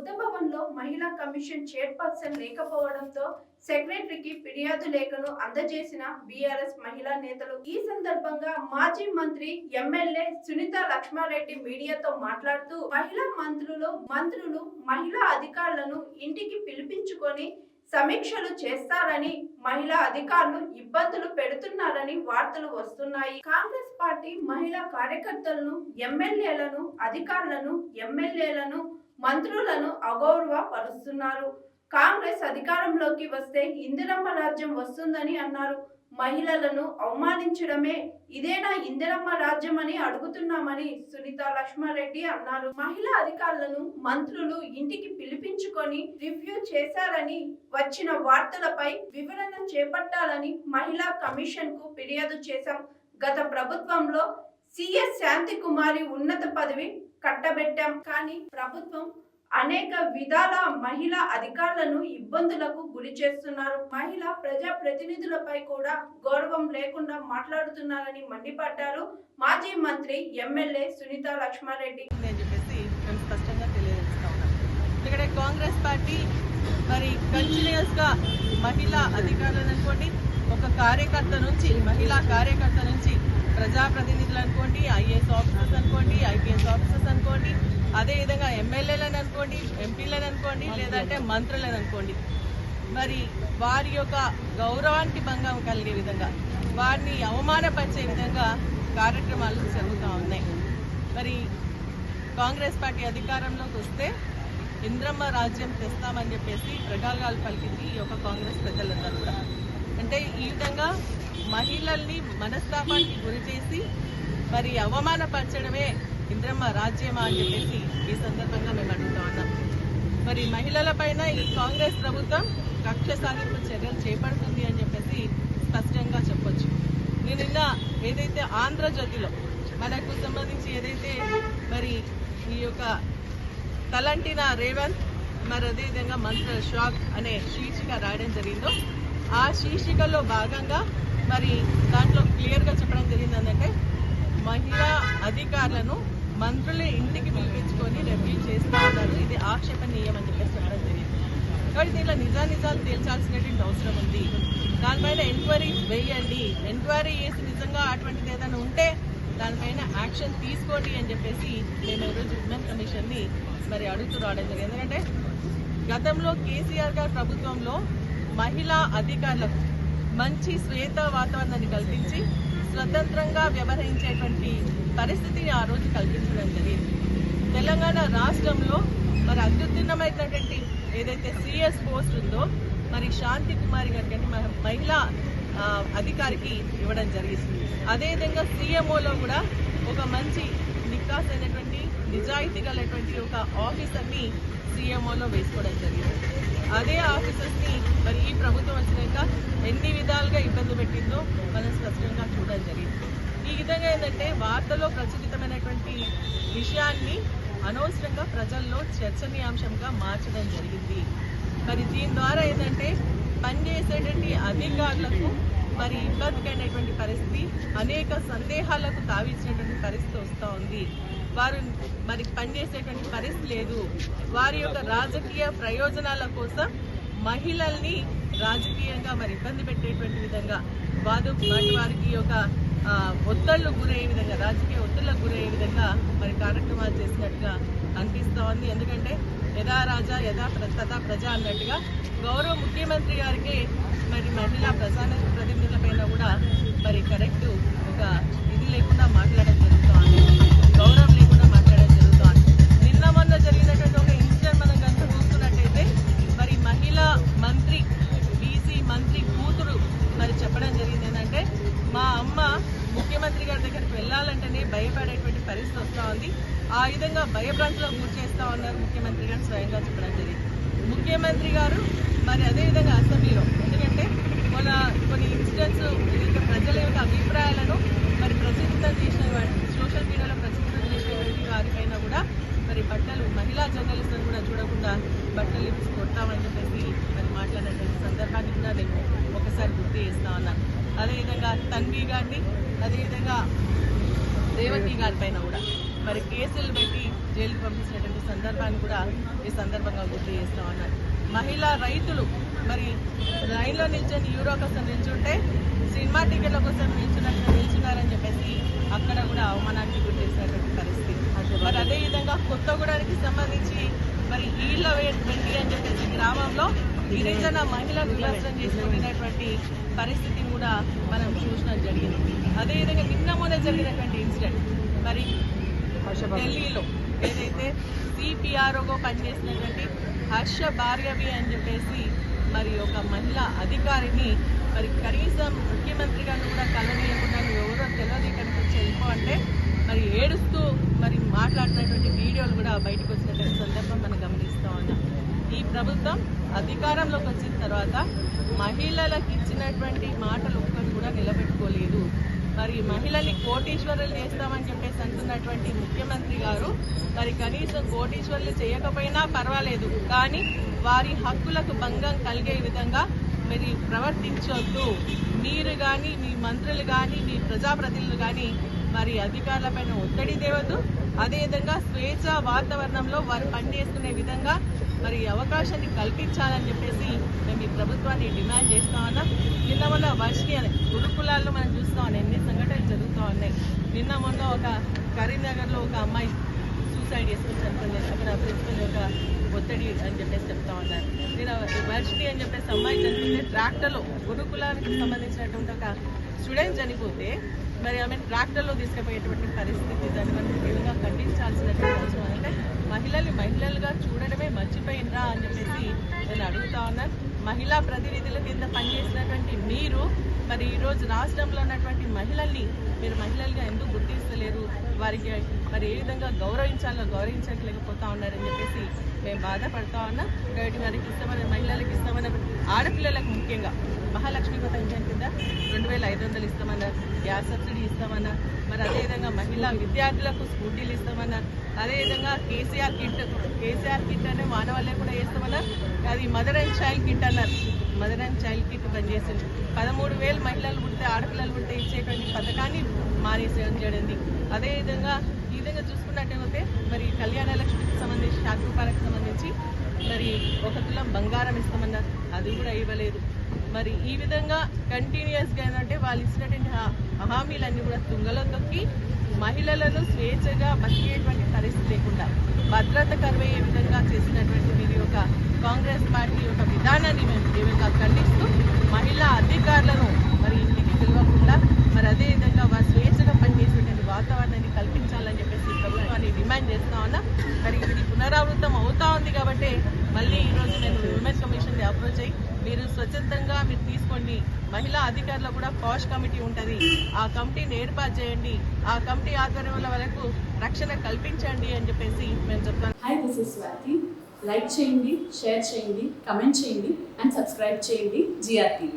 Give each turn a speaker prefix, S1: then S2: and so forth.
S1: బుద్ధ భవన్లో మహిళా commission chairperson లేకపోవడంతో సెక్రటరీకి ఫిర్యాదు లేఖను అందజేసిన బీఆర్ఎస్ మహిళా నేతలు. ఈ సందర్భంగా మాజీ మంత్రి ఎమ్మెల్యే సునీత లక్ష్మారెడ్డి మీడియాతో మాట్లాడుతూ మహిళా మంత్రులు మంత్రులు మహిళా అధికారులను ఇంటికి పిలిపించుకొని సమీక్షలు చేస్తారని మహిళా అధికారులు ఇబ్బందులు పెడుతున్నారని వార్తలు వస్తున్నాయి. కాంగ్రెస్ పార్టీ మహిళా కార్యకర్తలను ఎమ్మెల్యేలను అధికారులను ఎమ్మెల్యేలను మంత్రులను అగౌరవ పరుస్తున్నారు కాంగ్రెస్ అధికారంలోకి వస్తే ఇందిరమ్మ రాజ్యం వస్తుందని అన్నారు. మహిళలను అవమానించడమే ఇదేనా ఇందిరమ్మ రాజ్యం అని అడుగుతున్నామని సునీత లక్ష్మారెడ్డి అన్నారు. మహిళా అధికారులను మంత్రులు ఇంటికి పిలిపించుకొని రివ్యూ చేశారని వచ్చిన వార్తలపై వివరణ చేపట్టాలని మహిళా కమిషన్కు ఫిర్యాదు చేశాం. గత ప్రభుత్వంలో సిఎస్ శాంతి కుమారి ఉన్నత పదవి కట్టబెట్టాం. కానీ ప్రభుత్వం అనేక విధాల మహిళా అధికారులను ఇబ్బందులకు గురి చేస్తున్నారు. మహిళా ప్రజా ప్రతినిధులపై కూడా గౌరవం లేకుండా మాట్లాడుతున్నారని మండిపడ్డారు మాజీ మంత్రి ఎమ్మెల్యే సునీత లక్ష్మారెడ్డి.
S2: అని చెప్పేసి స్పష్టంగా ఇక్కడ కాంగ్రెస్ పార్టీ మరి కంటిన్యూస్గా మహిళా అధికారులను అనుకోండి ఒక కార్యకర్త నుంచి మహిళా కార్యకర్త నుంచి ప్రజాప్రతినిధులు అనుకోండి ఐఏఎస్ ఆఫీసర్స్ అనుకోండి ఐపీఎస్ ఆఫీసర్స్ అనుకోండి అదేవిధంగా ఎమ్మెల్యేలను అనుకోండి ఎంపీలను అనుకోండి లేదంటే మంత్రులను. అనుకోండి. మరి వారి యొక్క గౌరవానికి భంగం కలిగే విధంగా వారిని అవమానపరిచే విధంగా కార్యక్రమాలు జరుగుతూ ఉన్నాయి. మరి కాంగ్రెస్ పార్టీ అధికారంలోకి వస్తే ఇంద్రమ్మ రాజ్యం తెస్తామని చెప్పేసి ప్రగాగాలు పలికింది ఈ యొక్క కాంగ్రెస్ ప్రజలందరూ కూడా. అంటే ఈ విధంగా మహిళల్ని మనస్తాపానికి గురి చేసి మరి అవమానపరచడమే ఇంద్రమ్మ రాజ్యమా అని చెప్పేసి ఈ సందర్భంగా మేము అడుగుతా ఉన్నాం. మరి మహిళల పైన ఈ కాంగ్రెస్ ప్రభుత్వం కక్ష సాధింపు చర్యలు చేపడుతుంది అని చెప్పేసి స్పష్టంగా చెప్పొచ్చు. నేను నిన్న ఏదైతే ఆంధ్రజ్యోతిలో మనకు సంబంధించి ఏదైతే మరి ఈ యొక్క తలంటిన రేవంత్ మరి అదేవిధంగా మంత్ర షాక్ అనే శీర్షిక రాయడం జరిగిందో ఆ శీర్షికలో భాగంగా మరి దాంట్లో క్లియర్గా చెప్పడం జరిగింది ఏంటంటే మహిళా అధికారులను మంత్రులే ఇంటికి పిలిపించుకొని రివ్యూ చేస్తూ ఉన్నారు ఇది ఆక్షేపణీయం అని చెప్పేసి చెప్పడం జరిగింది. కాబట్టి దీంట్లో నిజానిజాలు తేల్చాల్సినటువంటి అవసరం ఉంది. దానిపైన ఎంక్వైరీ వేయండి. ఎంక్వైరీ చేసి నిజంగా అటువంటిది ఏదైనా ఉంటే దానిపైన యాక్షన్ తీసుకోండి అని చెప్పేసి మేము ఈరోజు ఉమెన్ కమిషన్ని మరి అడుగుతూ రావడం జరిగింది. ఎందుకంటే గతంలో కేసీఆర్ గారి ప్రభుత్వంలో మహిళా అధికారులకు మంచి శ్వేత వాతావరణాన్ని కల్పించి స్వతంత్రంగా వ్యవహరించేటువంటి పరిస్థితిని ఆ రోజు కల్పించడం జరిగింది. తెలంగాణ రాష్ట్రంలో మరి అత్యుత్తమైనటువంటి ఏదైతే సిఎస్ పోస్ట్ ఉందో మరి శాంతి కుమారి గారికి అంటే మహిళా అధికారికి ఇవ్వడం జరిగింది. అదేవిధంగా సీఎంఓలో కూడా ఒక మంచి నికాస్ అయినటువంటి నిజాయితీ గలటువంటి ఒక ఆఫీసర్ని సీఎంఓలో వేసుకోవడం జరిగింది. అదే ఆఫీసర్స్ని మరి ఈ ప్రభుత్వం వచ్చినాక ఎన్ని విధాలుగా ఇబ్బంది పెట్టిందో మనం స్పష్టంగా చూడడం జరిగింది. ఈ విధంగా ఏంటంటే వార్తలో ప్రచురితమైనటువంటి విషయాన్ని అనవసరంగా ప్రజల్లో చర్చనీయాంశంగా మార్చడం జరిగింది. మరి దీని ద్వారా ఏంటంటే పనిచేసేటువంటి అధికారులకు మరి ఇబ్బందికైనటువంటి పరిస్థితి అనేక సందేహాలకు తావిచ్చినటువంటి పరిస్థితి వస్తూ ఉంది. వారు మరి పనిచేసేటువంటి పరిస్థితి లేదు. వారి యొక్క రాజకీయ ప్రయోజనాల కోసం మహిళల్ని రాజకీయంగా మరి ఇబ్బంది పెట్టేటువంటి విధంగా వారు వారికి యొక్క ఆ, ఒత్తిళ్ళు గురయ్యే విధంగా రాజకీయ ఒత్తిళ్ళకు గురయ్యే విధంగా మరి కార్యక్రమాలు చేసినట్టుగా అనిపిస్తూ ఉంది. ఎందుకంటే యథా రాజా యథా తథా ప్రజ అన్నట్టుగా గౌరవ ముఖ్యమంత్రి గారికి మరి మహిళా ప్రధాన ప్రతినిధులపైన కూడా వెళ్ళాలంటేనే భయపడేటువంటి పరిస్థితి వస్తూ ఉంది. ఆ విధంగా భయభ్రాంతిలో గురి చేస్తా ఉన్నారు ముఖ్యమంత్రి గారు స్వయంగా చెప్పడం జరిగింది. ముఖ్యమంత్రి గారు మరి అదేవిధంగా అసెంబ్లీలో ఎందుకంటే మన కొన్ని ఇన్సిడెంట్స్ ప్రజల యొక్క అభిప్రాయాలను మరి ప్రచురితం చేసిన వాటి సోషల్ మీడియాలో ప్రచురితం చేసేటువంటి వారిపైన కూడా మరి బట్టలు మహిళా జర్నలిస్టులను కూడా చూడకుండా బట్టలు ఇప్పి కొడతామని చెప్పేసి మరి మాట్లాడినటువంటి సందర్భాన్ని కూడా నేను ఒకసారి గుర్తు చేస్తా ఉన్నాను అదేవిధంగా తన్వి గారిని గారి పైన కూడా. మరి కేసులు పెట్టి జైలుకు పంపించినటువంటి సందర్భాన్ని కూడా ఈ సందర్భంగా గుర్తు చేస్తా ఉన్నాను మహిళా రైతులు మరి లైన్లో నిల్చొని యూరో కోసం నిల్చుంటే సినిమా టికెట్ల కోసం నిల్చున్నట్టు నిల్చున్నారని చెప్పేసి అక్కడ కూడా అవమానానికి గురి చేసినటువంటి పరిస్థితి. మరి అదేవిధంగా కొత్తగూడానికి సంబంధించి మరి ఈళ్ళ వెండి అని చెప్పేసి గ్రామంలో గిరిజన మహిళలు నివాసం చేసుకుంటున్నటువంటి పరిస్థితి కూడా మనం చూసినా జరిగింది. అదేవిధంగా నిన్న మొన్న జరిగినటువంటి ఇన్సిడెంట్. మరి ఢిల్లీలో ఏదైతే సిపిఆర్ఓగా పనిచేసినటువంటి హర్ష భార్గవి అని చెప్పేసి మరి ఒక మహిళా అధికారిని మరి కనీసం ముఖ్యమంత్రి గారిని కూడా కలనీయకుండా ఎవరో తెలియదు ఇక్కడికి వచ్చి వెళ్ళిపో అంటే మరి ఏడుస్తూ మరి మాట్లాడినటువంటి వీడియోలు కూడా బయటకు వచ్చినటువంటి సందర్భం మనం గమనిస్తూ ఉన్నాం. ఈ ప్రభుత్వం అధికారంలోకి వచ్చిన తర్వాత మహిళలకు ఇచ్చినటువంటి మాటలు ఒక్కటి కూడా నిలబెట్టుకోలేదు. మరి మహిళల్ని కోటీశ్వరులు చేస్తామని చెప్పేసి అంటున్నటువంటి ముఖ్యమంత్రి గారు మరి కనీసం కోటీశ్వరులు చేయకపోయినా పర్వాలేదు కానీ వారి హక్కులకు భంగం కలిగే విధంగా మరి ప్రవర్తించొద్దు. మీరు కానీ మీ మంత్రులు కానీ మీ ప్రజాప్రతినిధులు కానీ మరి అధికారులపైన ఒత్తిడి తేవద్దు. అదేవిధంగా స్వేచ్ఛ వాతావరణంలో వారు పనిచేసుకునే విధంగా మరి అవకాశాన్ని కల్పించాలని చెప్పేసి మేము ఈ ప్రభుత్వాన్ని డిమాండ్ చేస్తా ఉన్నాం. నిన్న మొన్న వర్షిని గురుకులాల్లో మనం చూస్తా ఉన్నాం ఎన్ని సంఘటనలు జరుగుతూ ఉన్నాయి. నిన్న మొన్న ఒక కరీంనగర్లో ఒక అమ్మాయి సూసైడ్ చేసుకుని చనిపోయింది. అక్కడ ప్రిన్సిపల్ యొక్క ఒత్తిడి అని చెప్పేసి చెప్తా ఉన్నారు. నేను వర్షిని అని చెప్పేసి అమ్మాయి చనిపోతే ట్రాక్టర్లో గురుకులానికి సంబంధించినటువంటి ఒక స్టూడెంట్ చనిపోతే మరి ఆమె ట్రాక్టర్లో తీసుకుపోయేటువంటి పరిస్థితి దాన్ని మనం తీవ్రంగా ఖండించాల్సినటువంటి అవసరం అంటే మహిళల్ని మహిళలుగా చూడడమే మర్చిపోయినరా అని చెప్పేసి నేను అడుగుతా ఉన్నాను మహిళా ప్రతినిధుల కింద పనిచేసినటువంటి మీరు మరి ఈరోజు రాష్ట్రంలో ఉన్నటువంటి మహిళల్ని మీరు మహిళలుగా ఎందుకు గుర్తిస్తలేరు? వారికి మరి ఏ విధంగా గౌరవించాలో గౌరవించలేకపోతా ఉన్నారని చెప్పేసి మేము బాధపడతా ఉన్నాం కాబట్టి వారికి ఇస్తామని మహిళలకు ఇస్తామన్న ఆడపిల్లలకు ముఖ్యంగా మహాలక్ష్మి పథకం కింద రెండు వేల ఐదు వందలు ఇస్తామన్నారు గ్యాస్ సబ్సిడీ ఇస్తామన్నారు మరి అదేవిధంగా మహిళా విద్యార్థులకు స్కూటీలు ఇస్తామన్నారు అదేవిధంగా కేసీఆర్ కిట్ కేసీఆర్ కిట్ అనే మానవాళ్ళే కూడా వేస్తామన్నారు అది మదర్ అండ్ చైల్డ్ కిట్ అన్నారు. మదర్ అండ్ చైల్డ్ కిట్ పనిచేసింది. పదమూడు వేలు మహిళలు పుడితే ఆడపిల్లలు పుడితే ఇచ్చేటువంటి పథకాన్ని మానేసేయడం జరిగింది. అదేవిధంగా ఈ విధంగా చూసుకున్నట్టయితే మరి కళ్యాణ లక్ష్మికి సంబంధించి శాఖ సంబంధించి మరి ఒక తులం బంగారం ఇస్తామన్నారు. అది కూడా ఇవ్వలేదు. మరి ఈ విధంగా కంటిన్యూస్గా ఏంటంటే వాళ్ళు ఇచ్చినటువంటి హామీలన్నీ కూడా తుంగలో తొక్కి మహిళలను స్వేచ్ఛగా బతికేటువంటి పరిస్థితి లేకుండా భద్రత కరువయ్యే విధంగా చేసినటువంటి మీరు ఒక కాంగ్రెస్ పార్టీ యొక్క విధానాన్ని మేము తీవ్రంగా ఖండిస్తూ మహిళా అధికారులను మరి ఇంటికి పిలవకుండా మరి అదేవిధంగా వారు స్వేచ్ఛగా పనిచేసేటువంటి వాతావరణాన్ని కల్పించాలని చెప్పేసి ప్రభుత్వాన్ని డిమాండ్ చేస్తా ఉన్నా. మరి ఇది పునరావృతం అవుతా ఉంది కాబట్టి మళ్ళీ ఈరోజు నేను ఉమెన్ కమిషన్ అప్రోచ్ అయ్యి మీరు స్వచ్ఛందంగా మీరు తీసుకోండి. మహిళా అధికారులు కూడా కాష్ కమిటీ ఉంటుంది. ఆ కమిటీని ఏర్పాటు చేయండి. ఆ కమిటీ ఆధ్వర్యంలో వరకు రక్షణ కల్పించండి అని చెప్పేసి మేము చెప్తాను.
S3: Hi this is Swathi like చేయండి షేర్ చేయండి కమెంట్ చేయండి అండ్ సబ్స్క్రైబ్ చేయండి జిఆర్టీ